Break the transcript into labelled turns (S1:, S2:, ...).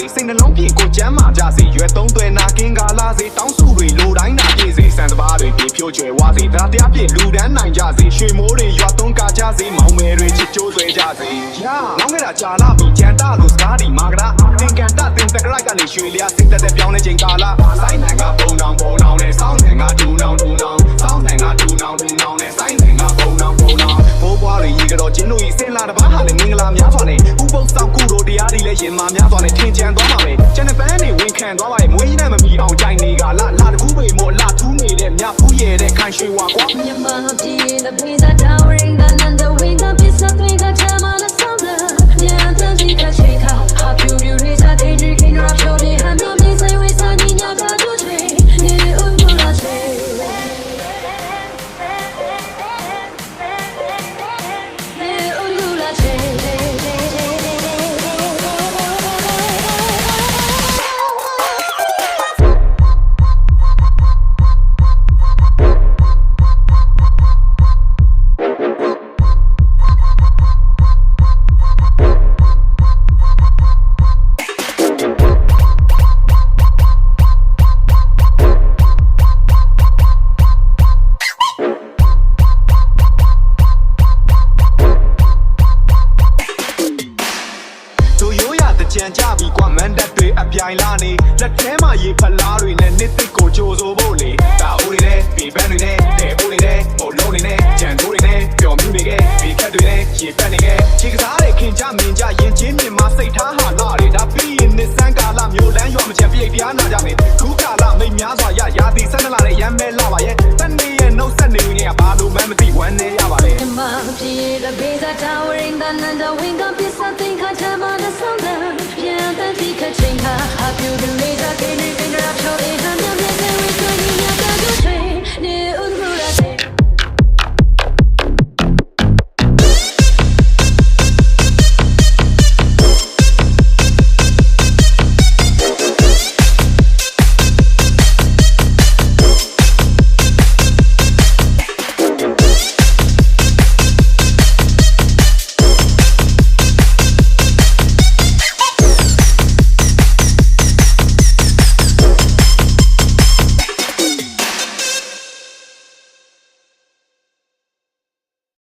S1: စေစိတ်နှလုံးပြင်ကိုကျမ်းမာကြစေရွယ်သုံးသွဲနာကင်းကားလာစေတောင်းစုတွေလိုတိုင်းနာပြည့်စေစံတဘာတွေပြေဖြိုးကျွယ်ဝစေဒါတရားပြည့်လူတန်းနိုင်ကြစေရွှေမိုးတွေရွာသွန်းကားကြစေမောင်မယ်တွေချစ်ကြိုးဆွဲကြစေရာလောင်းခဲ့တာကြာလာပြီကြံတလို့စကားဒီမာကရာသင်ကန်တသင်တကရိုက်ကနေရွှေလျာစိတ်သက်သက်ပြောင်းနေချိန်ကာလစိုင်းနိုင်ငံပုံနောင်ပုံနောင်နဲ့စောင်းနိုင်ငံဒူနောင်ဒူနောင်စောင်းနိုင်ငံဒူနောင်ဒူနောင်နဲ့စိုင်းနိုင်ငံပုံနောင်ပုံနောင်ဘိုးဘွားတွေရေကတော့ကျင်းတို့ဤစင်လာတပားဟာလည်း ရားတွေလည်းရင်မာများစွာနဲ့ထင်ကြံသွားမှာပဲကျန်တဲ့ပန်းတွေဝင်ခံသွားပါရဲ့မွေးနဲ့မမီအောင်ကြို ပြိုင်လာနေလက်ထဲမှာရေဖလားတွေနဲ့နှစ်သိကိုကြိုးစိုးဖို့လေတာအိုးတွေနဲ့ပြေပန်းတွေနဲ့တဲ့အိုးတွေနဲ့မို့လုံးတွေနဲ့ကြံတိုးတွေနဲ့ပျော်မြူနေခဲ့ဒီခက်တွေနဲ့ရေပန်းနေခဲ့ခြေကစားတဲ့ခင်ကြမင်ကြရင်ချင်းမြင်မှာစိတ်ထားဟာလာတွေဒါပြီးရင်နှစ်ဆန်းကာလမျိုးလမ်းရွာမချပြိတ်ပြားနာကြမယ်ခုကာလမိတ်များစွာရရာသီဆက်နလာတဲ့ရမ်းမဲလာပါရဲ့တန်နေရဲ့နှုတ်ဆက်နေဝင်ကဘာလို့မှမသိဝမ်းနေရပါလေ
S2: Myanmar dear, the pizza towering, the nanda wing, the pizza twing, the You can leave